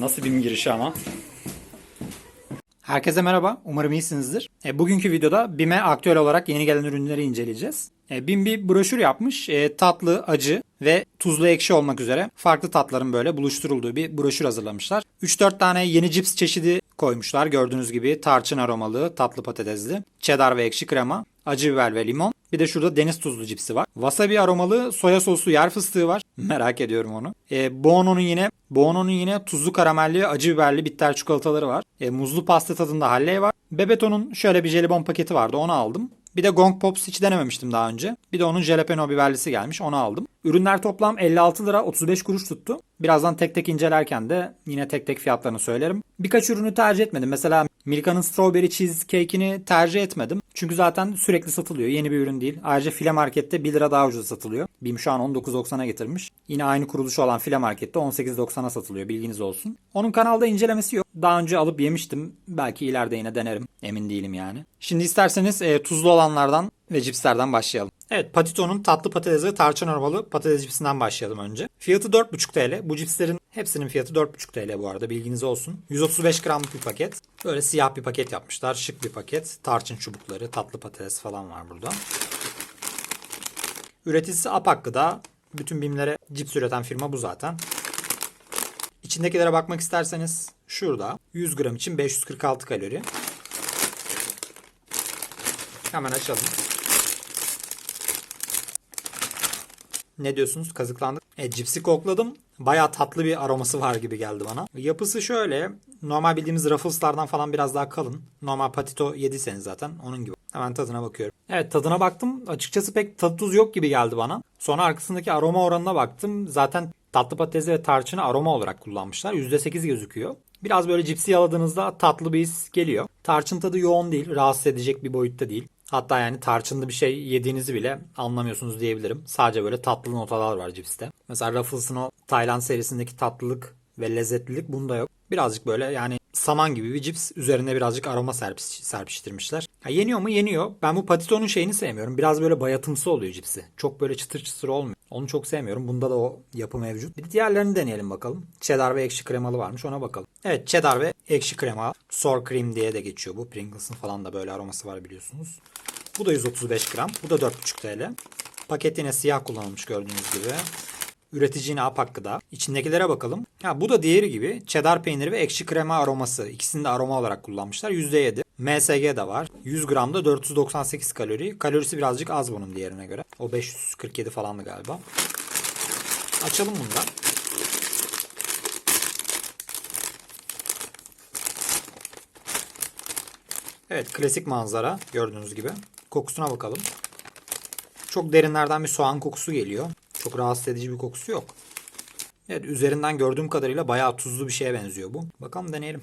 Nasıl BİM girişi ama? Herkese merhaba. Umarım iyisinizdir. E, bugünkü videoda BİM'e aktüel olarak yeni gelen ürünleri inceleyeceğiz. E, BİM bir broşür yapmış. E, tatlı, acı ve tuzlu ekşi olmak üzere farklı tatların böyle buluşturulduğu bir broşür hazırlamışlar. 3-4 tane yeni cips çeşidi koymuşlar. Gördüğünüz gibi tarçın aromalı, tatlı patatesli, cheddar ve ekşi krema, acı biber ve limon. Bir de şurada deniz tuzlu cipsi var. Wasabi aromalı soya soslu yer fıstığı var. Merak ediyorum onu. E, Buono'nun yine Buono'nun yine tuzlu karamelli acı biberli bitter çikolataları var. E, muzlu pasta tadında halley var. Bebeto'nun şöyle bir jelibon paketi vardı onu aldım. Bir de Gong Pops hiç denememiştim daha önce. Bir de onun jalapeno biberlisi gelmiş onu aldım. Ürünler toplam 56 lira 35 kuruş tuttu. Birazdan tek tek incelerken de yine tek tek fiyatlarını söylerim. Birkaç ürünü tercih etmedim. Mesela Milka'nın Strawberry Cheesecake'ini tercih etmedim. Çünkü zaten sürekli satılıyor. Yeni bir ürün değil. Ayrıca File Market'te 1 lira daha ucuz satılıyor. BİM şu an 19.90'a getirmiş. Yine aynı kuruluşu olan File Market'te 18.90'a satılıyor. Bilginiz olsun. Onun kanalda incelemesi yok. Daha önce alıp yemiştim. Belki ileride yine denerim. Emin değilim yani. Şimdi isterseniz e, tuzlu olanlardan ve cipslerden başlayalım. Evet Patito'nun tatlı patates ve tarçın aromalı patates cipsinden başlayalım önce. Fiyatı 4,5 TL. Bu cipslerin hepsinin fiyatı 4,5 TL bu arada bilginiz olsun. 135 gramlık bir paket. Böyle siyah bir paket yapmışlar. Şık bir paket. Tarçın çubukları, tatlı patates falan var burada. Üreticisi Apak Gıda. Bütün bimlere cips üreten firma bu zaten. İçindekilere bakmak isterseniz şurada 100 gram için 546 kalori. Hemen açalım. Ne diyorsunuz? Kazıklandık. E, cipsi kokladım. Bayağı tatlı bir aroması var gibi geldi bana. Yapısı şöyle. Normal bildiğimiz Ruffles'lardan falan biraz daha kalın. Normal patito yediyseniz zaten onun gibi. Hemen tadına bakıyorum. Evet tadına baktım. Açıkçası pek tadı tuz yok gibi geldi bana. Sonra arkasındaki aroma oranına baktım. Zaten tatlı patatesi ve tarçını aroma olarak kullanmışlar. %8 gözüküyor. Biraz böyle cipsi yaladığınızda tatlı bir his geliyor. Tarçın tadı yoğun değil. Rahatsız edecek bir boyutta değil. Hatta yani tarçınlı bir şey yediğinizi bile anlamıyorsunuz diyebilirim. Sadece böyle tatlı notalar var cipste. Mesela Ruffles'ın o Tayland serisindeki tatlılık ve lezzetlilik bunda yok. Birazcık böyle yani saman gibi bir cips üzerine birazcık aroma serpiş, serpiştirmişler. Ha, yeniyor mu? Yeniyor. Ben bu patitonun şeyini sevmiyorum. Biraz böyle bayatımsı oluyor cipsi. Çok böyle çıtır çıtır olmuyor. Onu çok sevmiyorum. Bunda da o yapı mevcut. Bir diğerlerini deneyelim bakalım. Cheddar ve ekşi kremalı varmış ona bakalım. Evet cheddar ve ekşi krema. Sour cream diye de geçiyor bu. Pringles'ın falan da böyle aroması var biliyorsunuz. Bu da 135 gram. Bu da 4,5 TL. Paket yine siyah kullanılmış gördüğünüz gibi. Üretici yine Apak Gıda. İçindekilere bakalım. Ha, bu da diğeri gibi cheddar peyniri ve ekşi krema aroması. İkisini de aroma olarak kullanmışlar. %7. MSG de var. 100 gramda 498 kalori. Kalorisi birazcık az bunun diğerine göre. O 547 falandı galiba. Açalım bunu da. Evet klasik manzara gördüğünüz gibi. Kokusuna bakalım. Çok derinlerden bir soğan kokusu geliyor. Çok rahatsız edici bir kokusu yok. Evet üzerinden gördüğüm kadarıyla bayağı tuzlu bir şeye benziyor bu. Bakalım deneyelim.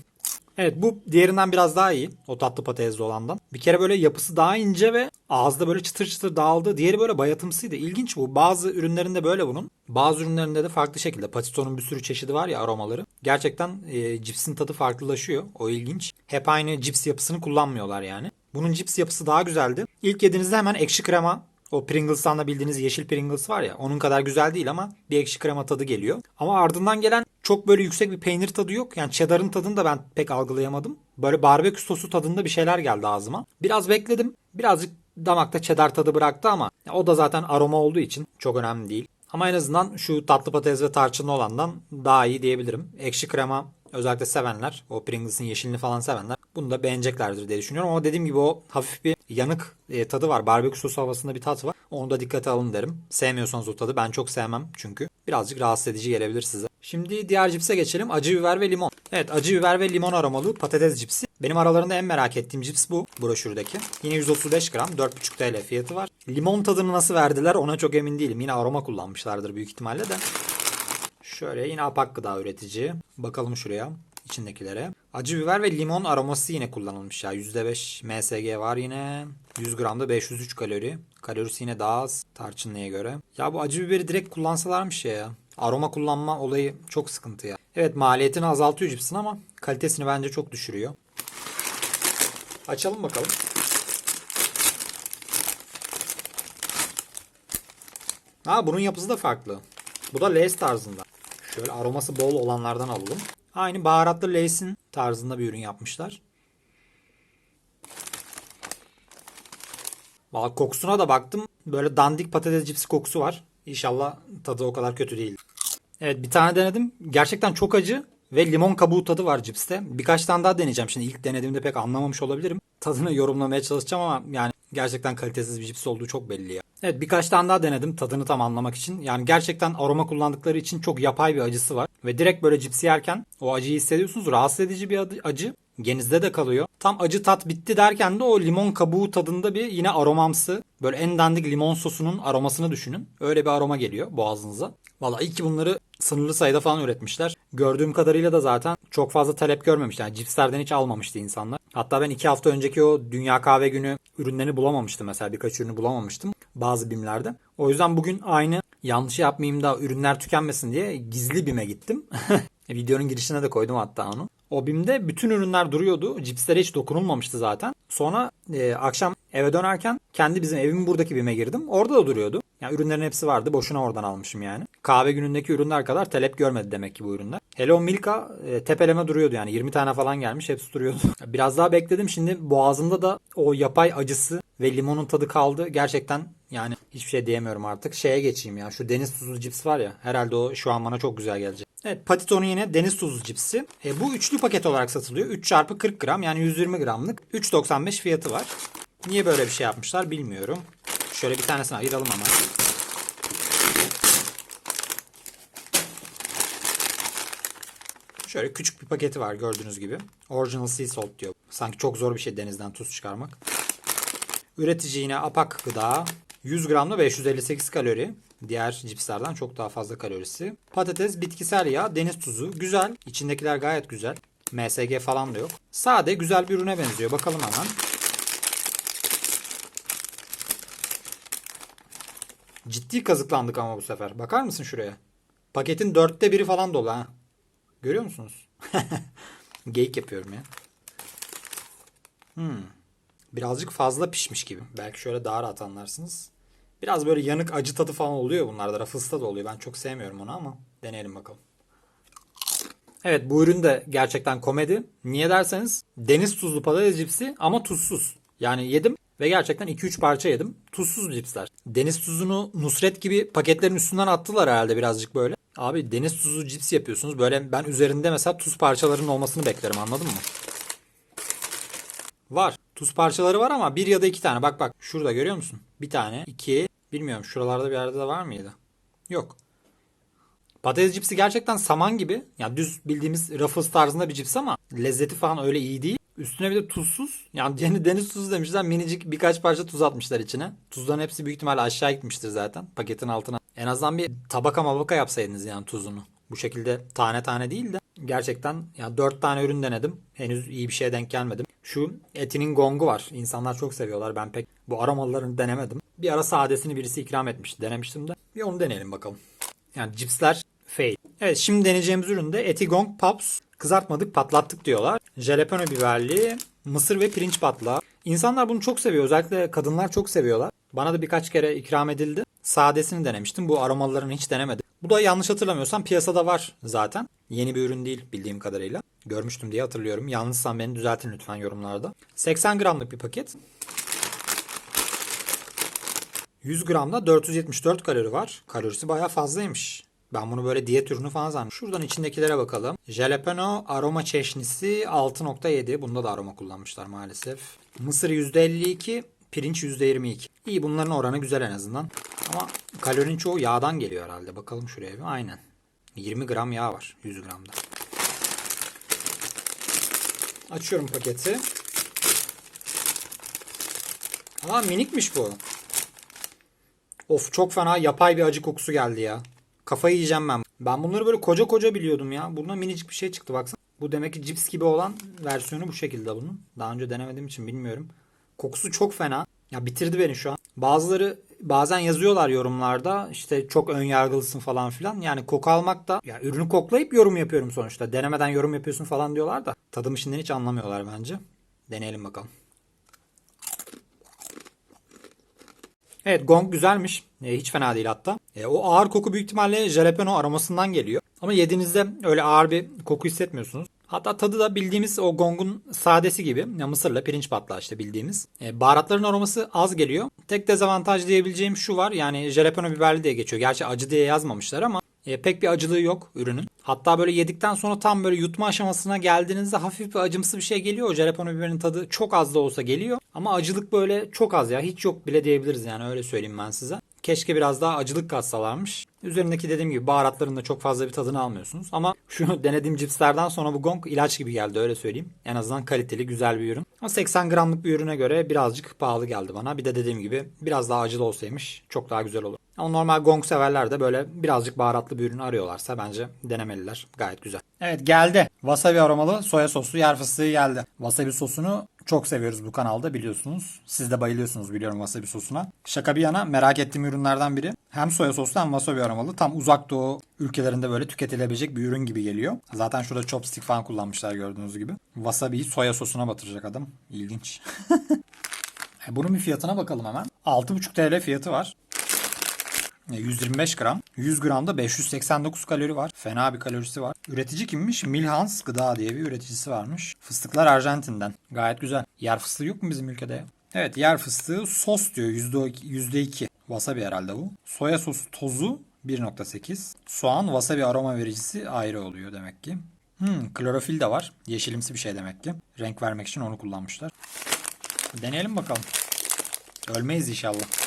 Evet bu diğerinden biraz daha iyi. O tatlı patatesli olandan. Bir kere böyle yapısı daha ince ve ağızda böyle çıtır çıtır dağıldı. Diğeri böyle bayatımsıydı. İlginç bu. Bazı ürünlerinde böyle bunun. Bazı ürünlerinde de farklı şekilde. Patitonun bir sürü çeşidi var ya aromaları. Gerçekten e, cipsin tadı farklılaşıyor. O ilginç. Hep aynı cips yapısını kullanmıyorlar yani. Bunun cips yapısı daha güzeldi. İlk yediğinizde hemen ekşi krema o Pringles'tan da bildiğiniz yeşil Pringles var ya onun kadar güzel değil ama bir ekşi krema tadı geliyor. Ama ardından gelen çok böyle yüksek bir peynir tadı yok. Yani cheddar'ın tadını da ben pek algılayamadım. Böyle barbekü sosu tadında bir şeyler geldi ağzıma. Biraz bekledim. Birazcık damakta cheddar tadı bıraktı ama o da zaten aroma olduğu için çok önemli değil. Ama en azından şu tatlı patates ve tarçınlı olandan daha iyi diyebilirim. Ekşi krema özellikle sevenler, o Pringles'ın yeşilini falan sevenler bunu da beğeneceklerdir diye düşünüyorum. Ama dediğim gibi o hafif bir yanık e, tadı var. Barbekü sosu havasında bir tat var. Onu da dikkate alın derim. Sevmiyorsanız o tadı ben çok sevmem çünkü. Birazcık rahatsız edici gelebilir size. Şimdi diğer cipse geçelim. Acı biber ve limon. Evet acı biber ve limon aromalı patates cipsi. Benim aralarında en merak ettiğim cips bu broşürdeki. Yine 135 gram 4,5 TL fiyatı var. Limon tadını nasıl verdiler ona çok emin değilim. Yine aroma kullanmışlardır büyük ihtimalle de. Şöyle yine apak gıda üretici. Bakalım şuraya içindekilere. Acı biber ve limon aroması yine kullanılmış ya. %5 MSG var yine. 100 gramda 503 kalori. Kalorisi yine daha az tarçınlıya göre. Ya bu acı biberi direkt kullansalarmış ya. Aroma kullanma olayı çok sıkıntı ya. Evet maliyetini azaltıyor cipsin ama kalitesini bence çok düşürüyor. Açalım bakalım. Ha bunun yapısı da farklı. Bu da Lay's tarzında. Şöyle aroması bol olanlardan alalım. Aynı baharatlı Lay's'in tarzında bir ürün yapmışlar. Valla kokusuna da baktım. Böyle dandik patates cipsi kokusu var. İnşallah tadı o kadar kötü değil. Evet bir tane denedim. Gerçekten çok acı ve limon kabuğu tadı var cipste. Birkaç tane daha deneyeceğim. Şimdi ilk denediğimde pek anlamamış olabilirim. Tadını yorumlamaya çalışacağım ama yani gerçekten kalitesiz bir cips olduğu çok belli ya. Evet birkaç tane daha denedim tadını tam anlamak için. Yani gerçekten aroma kullandıkları için çok yapay bir acısı var. Ve direkt böyle cipsi yerken o acıyı hissediyorsunuz. Rahatsız edici bir acı. Genizde de kalıyor. Tam acı tat bitti derken de o limon kabuğu tadında bir yine aromamsı. Böyle en dandik limon sosunun aromasını düşünün. Öyle bir aroma geliyor boğazınıza. Valla iyi ki bunları sınırlı sayıda falan üretmişler. Gördüğüm kadarıyla da zaten çok fazla talep görmemişler. Yani cipslerden hiç almamıştı insanlar. Hatta ben iki hafta önceki o Dünya Kahve Günü ürünlerini bulamamıştım mesela. Birkaç ürünü bulamamıştım bazı bimlerde. O yüzden bugün aynı yanlış yapmayayım da ürünler tükenmesin diye gizli bime gittim. Videonun girişine de koydum hatta onu. O bütün ürünler duruyordu. Cipslere hiç dokunulmamıştı zaten. Sonra e, akşam eve dönerken kendi bizim evimin buradaki BİM'e girdim. Orada da duruyordu. Yani ürünlerin hepsi vardı. Boşuna oradan almışım yani. Kahve günündeki ürünler kadar talep görmedi demek ki bu ürünler. Hello Milka e, tepeleme duruyordu yani. 20 tane falan gelmiş. Hepsi duruyordu. Biraz daha bekledim. Şimdi boğazımda da o yapay acısı ve limonun tadı kaldı. Gerçekten yani hiçbir şey diyemiyorum artık. Şeye geçeyim ya. Şu deniz tuzlu cips var ya. Herhalde o şu an bana çok güzel gelecek. Evet Patito'nun yine deniz tuzlu cipsi. E, bu üçlü paket olarak satılıyor. 3 çarpı 40 gram yani 120 gramlık. 3.95 fiyatı var. Niye böyle bir şey yapmışlar bilmiyorum. Şöyle bir tanesini ayıralım ama. Şöyle küçük bir paketi var gördüğünüz gibi. Original Sea Salt diyor. Sanki çok zor bir şey denizden tuz çıkarmak. Üretici yine apak gıda. 100 gramda 558 kalori. Diğer cipslerden çok daha fazla kalorisi. Patates, bitkisel yağ, deniz tuzu. Güzel. İçindekiler gayet güzel. MSG falan da yok. Sade güzel bir ürüne benziyor. Bakalım hemen. Ciddi kazıklandık ama bu sefer. Bakar mısın şuraya? Paketin dörtte biri falan dolu ha. Görüyor musunuz? Geyik yapıyorum ya. Hmm. Birazcık fazla pişmiş gibi. Belki şöyle daha rahat anlarsınız. Biraz böyle yanık acı tadı falan oluyor bunlarda. Ruffles'ta da oluyor. Ben çok sevmiyorum onu ama deneyelim bakalım. Evet bu ürün de gerçekten komedi. Niye derseniz deniz tuzlu patates cipsi ama tuzsuz. Yani yedim ve gerçekten 2-3 parça yedim. Tuzsuz cipsler. Deniz tuzunu Nusret gibi paketlerin üstünden attılar herhalde birazcık böyle. Abi deniz tuzu cips yapıyorsunuz. Böyle ben üzerinde mesela tuz parçalarının olmasını beklerim anladın mı? Var. Tuz parçaları var ama bir ya da iki tane. Bak bak şurada görüyor musun? Bir tane, iki. Bilmiyorum şuralarda bir yerde de var mıydı? Yok. Patates cipsi gerçekten saman gibi. Yani düz bildiğimiz Ruffles tarzında bir cips ama lezzeti falan öyle iyi değil. Üstüne bir de tuzsuz. Yani yeni deniz tuzu demişler. Minicik birkaç parça tuz atmışlar içine. Tuzların hepsi büyük ihtimalle aşağı gitmiştir zaten. Paketin altına. En azından bir tabaka mabaka yapsaydınız yani tuzunu. Bu şekilde tane tane değil de gerçekten ya 4 tane ürün denedim. Henüz iyi bir şeye denk gelmedim. Şu etinin gongu var. İnsanlar çok seviyorlar. Ben pek bu aromalarını denemedim. Bir ara sadesini birisi ikram etmişti. Denemiştim de. Bir onu deneyelim bakalım. Yani cipsler fail. Evet şimdi deneyeceğimiz ürün de Etigong Pops. Kızartmadık patlattık diyorlar. Jalapeno biberli mısır ve pirinç patlağı. İnsanlar bunu çok seviyor. Özellikle kadınlar çok seviyorlar. Bana da birkaç kere ikram edildi. Sadesini denemiştim. Bu aromalarını hiç denemedim. Bu da yanlış hatırlamıyorsam piyasada var zaten. Yeni bir ürün değil bildiğim kadarıyla. Görmüştüm diye hatırlıyorum. Yanlışsam beni düzeltin lütfen yorumlarda. 80 gramlık bir paket. 100 gramda 474 kalori var. Kalorisi bayağı fazlaymış. Ben bunu böyle diyet ürünü falan zannediyorum. Şuradan içindekilere bakalım. Jalapeno aroma çeşnisi 6.7. Bunda da aroma kullanmışlar maalesef. Mısır %52, pirinç %22. İyi bunların oranı güzel en azından. Ama kalorinin çoğu yağdan geliyor herhalde. Bakalım şuraya bir. Aynen. 20 gram yağ var 100 gramda. Açıyorum paketi. Aa minikmiş bu. Of çok fena yapay bir acı kokusu geldi ya. Kafayı yiyeceğim ben. Ben bunları böyle koca koca biliyordum ya. Bundan minicik bir şey çıktı baksana. Bu demek ki cips gibi olan versiyonu bu şekilde bunun. Daha önce denemediğim için bilmiyorum. Kokusu çok fena. Ya bitirdi beni şu an. Bazıları bazen yazıyorlar yorumlarda işte çok ön yargılısın falan filan. Yani koku almak da ya ürünü koklayıp yorum yapıyorum sonuçta. Denemeden yorum yapıyorsun falan diyorlar da tadımı şimdiden hiç anlamıyorlar bence. Deneyelim bakalım. Evet gong güzelmiş. E, hiç fena değil hatta. E, o ağır koku büyük ihtimalle jalapeno aromasından geliyor. Ama yediğinizde öyle ağır bir koku hissetmiyorsunuz. Hatta tadı da bildiğimiz o gongun sadesi gibi. Ya mısırla pirinç patlağı işte bildiğimiz. E, baharatların aroması az geliyor. Tek dezavantaj diyebileceğim şu var. Yani jalapeno biberli diye geçiyor. Gerçi acı diye yazmamışlar ama e, pek bir acılığı yok ürünün. Hatta böyle yedikten sonra tam böyle yutma aşamasına geldiğinizde hafif bir acımsı bir şey geliyor. O jalapeno biberin tadı çok az da olsa geliyor. Ama acılık böyle çok az ya. Hiç yok bile diyebiliriz yani öyle söyleyeyim ben size. Keşke biraz daha acılık katsalarmış. Üzerindeki dediğim gibi baharatların da çok fazla bir tadını almıyorsunuz. Ama şu denediğim cipslerden sonra bu gong ilaç gibi geldi öyle söyleyeyim. En azından kaliteli güzel bir ürün. Ama 80 gramlık bir ürüne göre birazcık pahalı geldi bana. Bir de dediğim gibi biraz daha acılı olsaymış çok daha güzel olur. Ama normal gong severler de böyle birazcık baharatlı bir ürün arıyorlarsa bence denemeliler. Gayet güzel. Evet geldi. Wasabi aromalı soya soslu yer fıstığı geldi. Wasabi sosunu çok seviyoruz bu kanalda biliyorsunuz. Siz de bayılıyorsunuz biliyorum wasabi sosuna. Şaka bir yana merak ettiğim ürünlerden biri. Hem soya soslu hem wasabi aromalı. Tam uzak doğu ülkelerinde böyle tüketilebilecek bir ürün gibi geliyor. Zaten şurada chopstick falan kullanmışlar gördüğünüz gibi. Wasabi'yi soya sosuna batıracak adam. İlginç. E, Bunun bir fiyatına bakalım hemen. 6,5 TL fiyatı var. E, 125 gram. 100 gramda 589 kalori var. Fena bir kalorisi var. Üretici kimmiş? Milhans Gıda diye bir üreticisi varmış. Fıstıklar Arjantin'den. Gayet güzel. Yer fıstığı yok mu bizim ülkede? Evet yer fıstığı sos diyor %2. %2. Wasabi herhalde bu. Soya sosu tozu 1.8. Soğan wasabi aroma vericisi ayrı oluyor demek ki. Hmm, klorofil de var. Yeşilimsi bir şey demek ki. Renk vermek için onu kullanmışlar. Deneyelim bakalım. Ölmeyiz inşallah.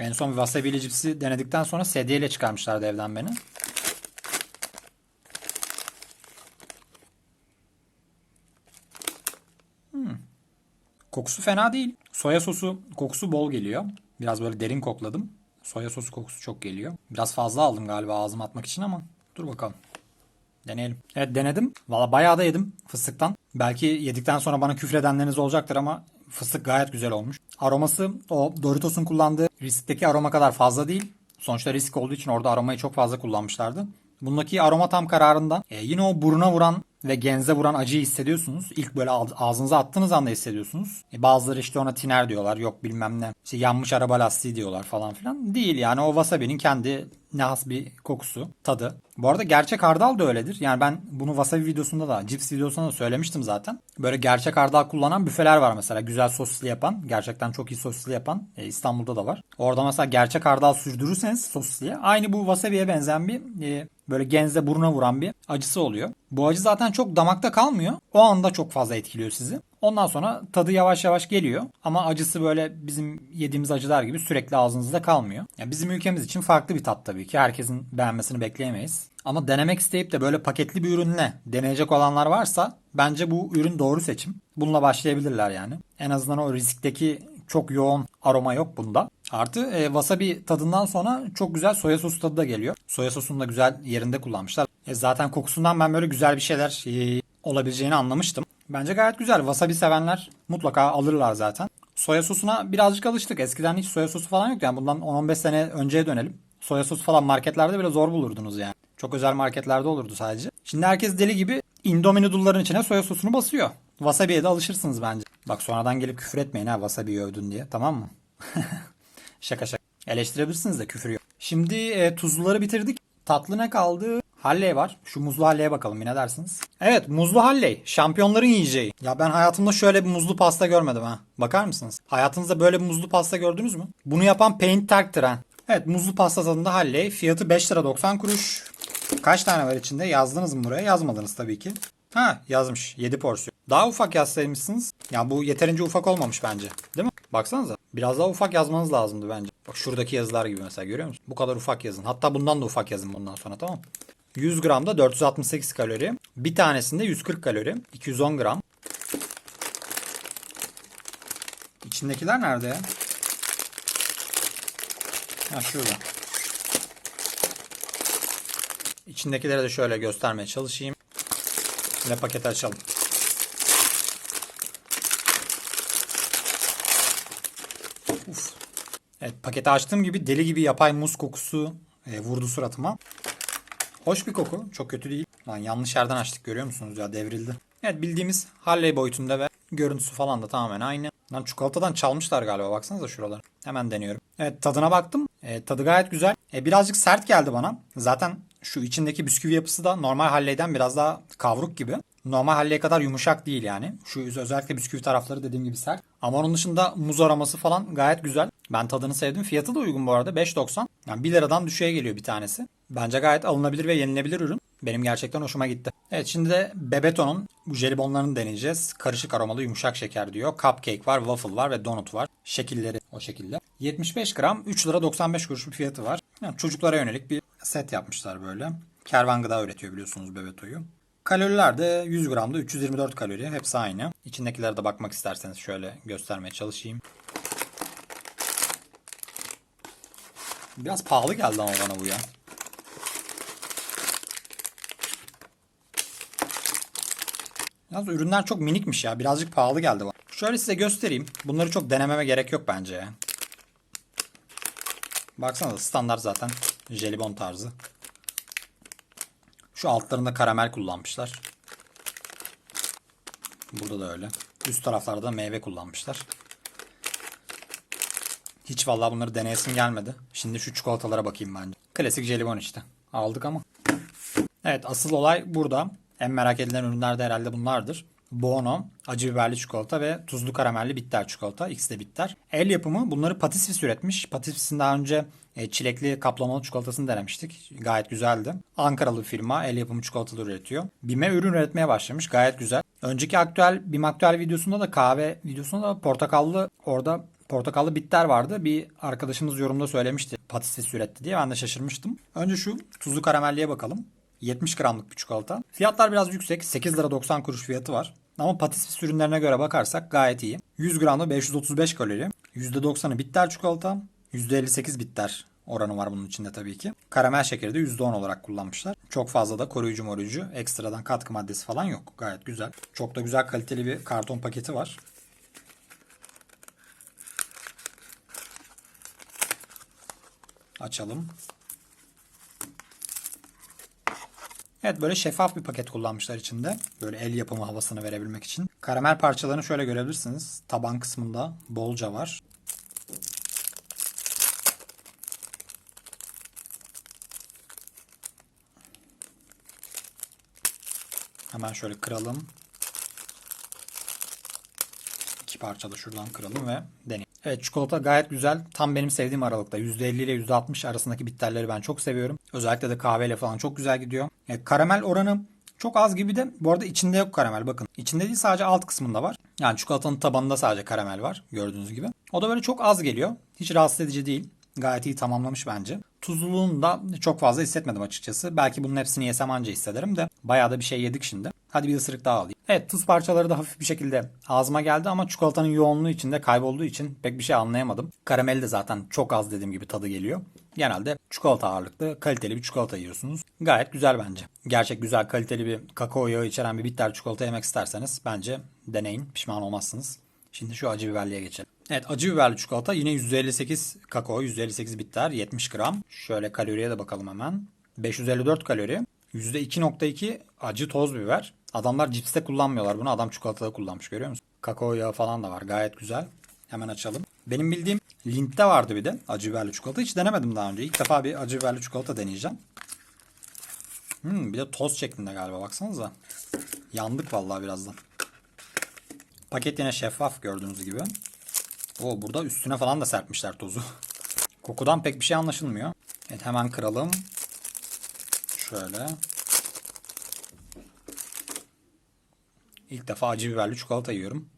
En son wasabi'li cipsi denedikten sonra sedyeyle çıkarmışlardı evden beni. Hmm. Kokusu fena değil. Soya sosu kokusu bol geliyor. Biraz böyle derin kokladım. Soya sosu kokusu çok geliyor. Biraz fazla aldım galiba ağzıma atmak için ama dur bakalım. Deneyelim. Evet denedim. Valla bayağı da yedim fıstıktan. Belki yedikten sonra bana küfredenleriniz olacaktır ama fıstık gayet güzel olmuş. Aroması o Doritos'un kullandığı riskteki aroma kadar fazla değil. Sonuçta risk olduğu için orada aromayı çok fazla kullanmışlardı. Bundaki aroma tam kararında. E, yine o buruna vuran ve genze vuran acıyı hissediyorsunuz. İlk böyle ağzınıza attığınız anda hissediyorsunuz. E, bazıları işte ona tiner diyorlar. Yok bilmem ne. İşte yanmış araba lastiği diyorlar falan filan. Değil yani o wasabi'nin kendi ne has bir kokusu, tadı. Bu arada gerçek hardal da öyledir. Yani ben bunu wasabi videosunda da, cips videosunda da söylemiştim zaten. Böyle gerçek hardal kullanan büfeler var mesela. Güzel sosisli yapan, gerçekten çok iyi sosisli yapan e, İstanbul'da da var. Orada mesela gerçek hardal sürdürürseniz sosisliye aynı bu wasabi'ye benzeyen bir e, böyle genze buruna vuran bir acısı oluyor. Bu acı zaten çok damakta kalmıyor. O anda çok fazla etkiliyor sizi. Ondan sonra tadı yavaş yavaş geliyor. Ama acısı böyle bizim yediğimiz acılar gibi sürekli ağzınızda kalmıyor. Yani bizim ülkemiz için farklı bir tat tabii ki. Herkesin beğenmesini bekleyemeyiz. Ama denemek isteyip de böyle paketli bir ürünle deneyecek olanlar varsa bence bu ürün doğru seçim. Bununla başlayabilirler yani. En azından o riskteki çok yoğun aroma yok bunda. Artı e, wasabi tadından sonra çok güzel soya sosu tadı da geliyor. Soya sosunu da güzel yerinde kullanmışlar. E, zaten kokusundan ben böyle güzel bir şeyler e, olabileceğini anlamıştım. Bence gayet güzel. Wasabi sevenler mutlaka alırlar zaten. Soya sosuna birazcık alıştık. Eskiden hiç soya sosu falan yoktu. Yani bundan 10-15 sene önceye dönelim. Soya sosu falan marketlerde bile zor bulurdunuz yani. Çok özel marketlerde olurdu sadece. Şimdi herkes deli gibi Indomie noodle'ların içine soya sosunu basıyor. Wasabi'ye de alışırsınız bence. Bak sonradan gelip küfür etmeyin ha wasabi'yi övdün diye tamam mı? şaka şaka. Eleştirebilirsiniz de küfür yok. Şimdi e, tuzluları bitirdik. Tatlı ne kaldı? Halley var. Şu muzlu halleye bakalım ne dersiniz? Evet muzlu halley. Şampiyonların yiyeceği. Ya ben hayatımda şöyle bir muzlu pasta görmedim ha. Bakar mısınız? Hayatınızda böyle bir muzlu pasta gördünüz mü? Bunu yapan Paint Terk'tir ha. Evet muzlu pasta tadında halley. Fiyatı 5 lira 90 kuruş. Kaç tane var içinde? Yazdınız mı buraya? Yazmadınız tabii ki. Ha yazmış. 7 porsiyon. Daha ufak yazsaymışsınız. Ya bu yeterince ufak olmamış bence. Değil mi? Baksanıza. Biraz daha ufak yazmanız lazımdı bence. Bak şuradaki yazılar gibi mesela görüyor musun? Bu kadar ufak yazın. Hatta bundan da ufak yazın bundan sonra tamam mı? 100 gramda 468 kalori. Bir tanesinde 140 kalori. 210 gram. İçindekiler nerede ya? Ha şurada. İçindekileri de şöyle göstermeye çalışayım. Ve paketi açalım. Uf. Evet paketi açtığım gibi deli gibi yapay muz kokusu e, vurdu suratıma. Hoş bir koku. Çok kötü değil. Lan yanlış yerden açtık görüyor musunuz ya devrildi. Evet bildiğimiz Halley boyutunda ve görüntüsü falan da tamamen aynı. Lan çikolatadan çalmışlar galiba. Baksanıza şuraları. Hemen deniyorum. Evet tadına baktım. E, tadı gayet güzel. E, birazcık sert geldi bana. Zaten şu içindeki bisküvi yapısı da normal halleyden biraz daha kavruk gibi. Normal halleye kadar yumuşak değil yani. Şu özellikle bisküvi tarafları dediğim gibi sert. Ama onun dışında muz aroması falan gayet güzel. Ben tadını sevdim. Fiyatı da uygun bu arada. 5.90. Yani 1 liradan düşüğe geliyor bir tanesi. Bence gayet alınabilir ve yenilebilir ürün. Benim gerçekten hoşuma gitti. Evet şimdi de Bebeto'nun bu jelibonlarını deneyeceğiz. Karışık aromalı yumuşak şeker diyor. Cupcake var, waffle var ve donut var. Şekilleri o şekilde. 75 gram 3 lira 95 kuruş bir fiyatı var. Yani çocuklara yönelik bir set yapmışlar böyle. Kervan gıda üretiyor biliyorsunuz Bebeto'yu. Kaloriler de 100 gramda 324 kalori. Hepsi aynı. İçindekilere de bakmak isterseniz şöyle göstermeye çalışayım. Biraz pahalı geldi ama bana bu ya. Yalnız ürünler çok minikmiş ya. Birazcık pahalı geldi. Şöyle size göstereyim. Bunları çok denememe gerek yok bence ya. Baksanıza standart zaten. Jelibon tarzı. Şu altlarında karamel kullanmışlar. Burada da öyle. Üst taraflarda da meyve kullanmışlar. Hiç vallahi bunları deneyesim gelmedi. Şimdi şu çikolatalara bakayım bence. Klasik jelibon işte. Aldık ama. Evet asıl olay burada. En merak edilen ürünler de herhalde bunlardır. Bono, acı biberli çikolata ve tuzlu karamelli bitter çikolata. İkisi de bitter. El yapımı bunları Patisvis üretmiş. Patisvis'in daha önce e, çilekli kaplamalı çikolatasını denemiştik. Gayet güzeldi. Ankaralı firma el yapımı çikolatalar üretiyor. Bime ürün üretmeye başlamış. Gayet güzel. Önceki aktüel, BİM aktüel videosunda da kahve videosunda da portakallı orada portakallı bitter vardı. Bir arkadaşımız yorumda söylemişti patates üretti diye. Ben de şaşırmıştım. Önce şu tuzlu karamelliye bakalım. 70 gramlık bir çikolata. Fiyatlar biraz yüksek. 8 lira 90 kuruş fiyatı var. Ama patates ürünlerine göre bakarsak gayet iyi. 100 gramda 535 kalori. %90'ı bitter çikolata. %58 bitter oranı var bunun içinde tabii ki. Karamel şekeri de %10 olarak kullanmışlar. Çok fazla da koruyucu moruyucu ekstradan katkı maddesi falan yok. Gayet güzel. Çok da güzel kaliteli bir karton paketi var. Açalım. Evet böyle şeffaf bir paket kullanmışlar içinde. Böyle el yapımı havasını verebilmek için. Karamel parçalarını şöyle görebilirsiniz. Taban kısmında bolca var. Hemen şöyle kıralım. İki parça da şuradan kıralım ve deneyelim. Evet çikolata gayet güzel. Tam benim sevdiğim aralıkta. %50 ile %60 arasındaki bitterleri ben çok seviyorum. Özellikle de kahveyle falan çok güzel gidiyor. E, karamel oranı çok az gibi de bu arada içinde yok karamel bakın. İçinde değil sadece alt kısmında var. Yani çikolatanın tabanında sadece karamel var gördüğünüz gibi. O da böyle çok az geliyor. Hiç rahatsız edici değil. Gayet iyi tamamlamış bence. Tuzluluğunu da çok fazla hissetmedim açıkçası. Belki bunun hepsini yesem anca hissederim de. Bayağı da bir şey yedik şimdi. Hadi bir ısırık daha alayım. Evet tuz parçaları da hafif bir şekilde ağzıma geldi ama çikolatanın yoğunluğu içinde kaybolduğu için pek bir şey anlayamadım. Karameli de zaten çok az dediğim gibi tadı geliyor. Genelde çikolata ağırlıklı kaliteli bir çikolata yiyorsunuz. Gayet güzel bence. Gerçek güzel kaliteli bir kakao yağı içeren bir bitter çikolata yemek isterseniz bence deneyin. Pişman olmazsınız. Şimdi şu acı biberliye geçelim. Evet acı biberli çikolata yine 158 kakao, 158 bitter, 70 gram. Şöyle kaloriye de bakalım hemen. 554 kalori. %2.2 acı toz biber. Adamlar cipste kullanmıyorlar bunu. Adam çikolatada kullanmış görüyor musun? Kakao yağı falan da var. Gayet güzel. Hemen açalım. Benim bildiğim Lint'te vardı bir de acı biberli çikolata. Hiç denemedim daha önce. İlk defa bir acı biberli çikolata deneyeceğim. Hmm, bir de toz şeklinde galiba baksanıza. Yandık vallahi birazdan. Paket yine şeffaf gördüğünüz gibi. O burada üstüne falan da serpmişler tozu. Kokudan pek bir şey anlaşılmıyor. Evet hemen kıralım. Şöyle. İlk defa acı biberli çikolata yiyorum.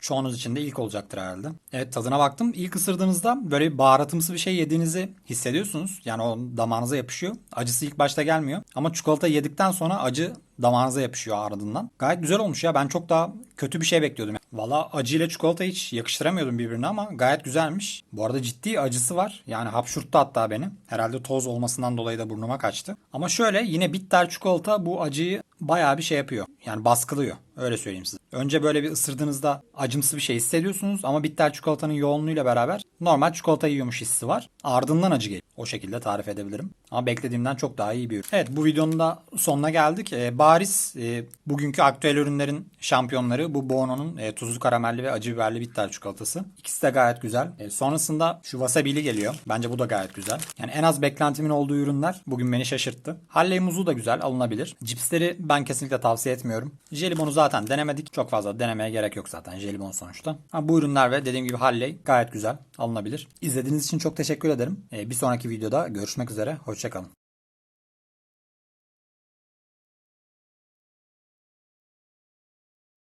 Çoğunuz için de ilk olacaktır herhalde. Evet tadına baktım. İlk ısırdığınızda böyle bir baharatımsı bir şey yediğinizi hissediyorsunuz. Yani o damağınıza yapışıyor. Acısı ilk başta gelmiyor. Ama çikolata yedikten sonra acı damağınıza yapışıyor ardından. Gayet güzel olmuş ya. Ben çok daha kötü bir şey bekliyordum. Valla acı ile çikolata hiç yakıştıramıyordum birbirine ama gayet güzelmiş. Bu arada ciddi acısı var. Yani hapşurttu hatta beni. Herhalde toz olmasından dolayı da burnuma kaçtı. Ama şöyle yine bitter çikolata bu acıyı bayağı bir şey yapıyor. Yani baskılıyor. Öyle söyleyeyim size. Önce böyle bir ısırdığınızda acımsı bir şey hissediyorsunuz ama bitter çikolatanın yoğunluğuyla beraber normal çikolata yiyormuş hissi var. Ardından acı geliyor. O şekilde tarif edebilirim. Ama beklediğimden çok daha iyi bir ürün. Evet bu videonun da sonuna geldik. Ee, bariz e, bugünkü aktüel ürünlerin şampiyonları bu Bono'nun e, tuzlu karamelli ve acı biberli bitter çikolatası. İkisi de gayet güzel. E, sonrasında şu wasabi'li geliyor. Bence bu da gayet güzel. Yani en az beklentimin olduğu ürünler bugün beni şaşırttı. Halley muzu da güzel alınabilir. Cipsleri ben kesinlikle tavsiye etmiyorum. Jelibonu zaten denemedik. Çok fazla denemeye gerek yok zaten jelibon sonuçta. Ha, bu ürünler ve dediğim gibi Halley gayet güzel alınabilir. İzlediğiniz için çok teşekkür ederim. E, bir sonraki videoda görüşmek üzere. Hoşçakalın.